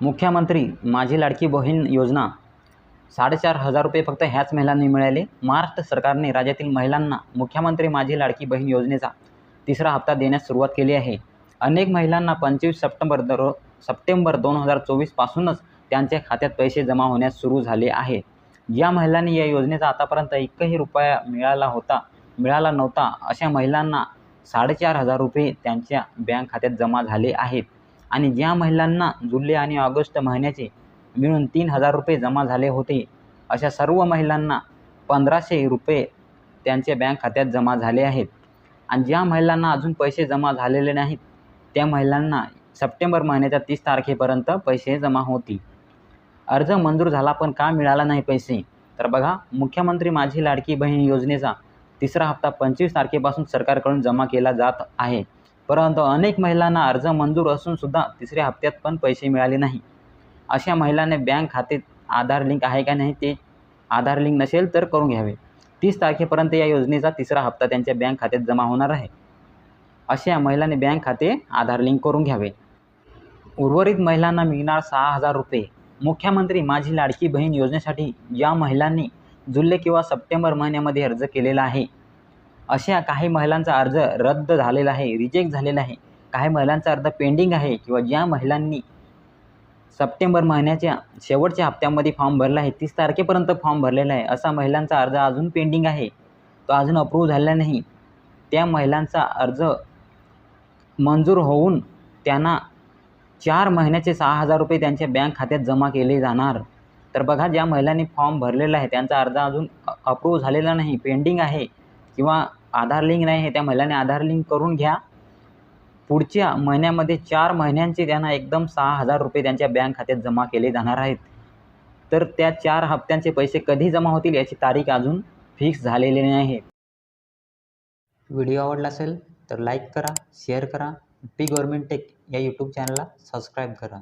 मुख्यमंत्री माझी लाडकी बहीण योजना. साडेचार हजार रुपये फक्त ह्याच महिलांनी मिळाले. महाराष्ट्र सरकारने राज्यातील महिलांना मुख्यमंत्री माझी लाडकी बहीण योजनेचा तिसरा हप्ता देण्यास सुरुवात केली आहे. अनेक महिलांना पंचवीस सप्टेंबर दर सप्टेंबर दोन हजार चोवीसपासूनच त्यांच्या खात्यात पैसे जमा होण्यास सुरू झाले आहे. या महिलांनी या योजनेचा आतापर्यंत एकही रुपया मिळाला होता मिळाला नव्हता अशा महिलांना साडेचार हजार रुपये त्यांच्या बँक खात्यात जमा झाले आहेत. आणि ज्या महिलांना जुलै आणि ऑगस्ट महिन्याचे मिळून तीन हजार रुपये जमा झाले होते अशा सर्व महिलांना पंधराशे रुपये त्यांच्या बँक खात्यात जमा झाले आहेत. आणि ज्या महिलांना अजून पैसे जमा झालेले नाहीत त्या महिलांना सप्टेंबर महिन्याच्या तीस तारखेपर्यंत पैसे जमा होतील. अर्ज मंजूर झाला पण का मिळाला नाही पैसे? तर बघा मुख्यमंत्री माझी लाडकी बहीण योजनेचा तिसरा हप्ता पंचवीस तारखेपासून सरकारकडून जमा केला जात आहे. परंतु अनेक महिलांना अर्ज मंजूर असूनसुद्धा तिसऱ्या हप्त्यात पण पैसे मिळाले नाही. अशा महिलांनी बँक खाते आधार लिंक आहे का नाही ते आधार लिंक नसेल तर करून घ्यावे. तीस तारखेपर्यंत या योजनेचा तिसरा हप्ता त्यांच्या बँक खात्यात जमा होणार आहे. अशा महिलांनी बँक खाते आधार लिंक करून घ्यावे. उर्वरित महिलांना मिळणार सहा हजार रुपये. मुख्यमंत्री माझी लाडकी बहीण योजनेसाठी ज्या महिलांनी जुलै किंवा सप्टेंबर महिन्यामध्ये अर्ज केलेला आहे. अशा काही महिलांचा अर्ज रद्द झालेला आहे रिजेक्ट झालेला आहे काही महिलांचा अर्ज पेंडिंग आहे किंवा ज्या महिलांनी सप्टेंबर महिन्याच्या शेवटच्या हप्त्यामध्ये फॉर्म भरला आहे तीस तारखेपर्यंत फॉर्म भरलेला आहे असा महिलांचा अर्ज अजून पेंडिंग आहे. तो अजून अप्रूव्ह झालेला नाही. त्या महिलांचा अर्ज मंजूर होऊन त्यांना चार महिन्याचे सहा हजार रुपये त्यांच्या बँक खात्यात जमा केले जाणार. तर बघा ज्या महिलांनी फॉर्म भरलेला आहे त्यांचा अर्ज अजून अप्रूव्ह झालेला नाही पेंडिंग आहे. किंवा आधार लिंक नाही हे त्या महिलांनी आधार लिंक करून घ्या. पुढच्या महिन्यामध्ये चार महिन्यांचे त्यांना एकदम सहा हजार रुपये त्यांच्या बँक खात्यात जमा केले जाणार आहेत. तर त्या चार हप्त्यांचे पैसे कधी जमा होतील याची तारीख अजून फिक्स झालेली नाही. व्हिडिओ आवडला असेल तर लाईक करा शेअर करा. पी गव्हर्मेंट टेक या यूट्यूब चॅनलला सबस्क्राईब करा.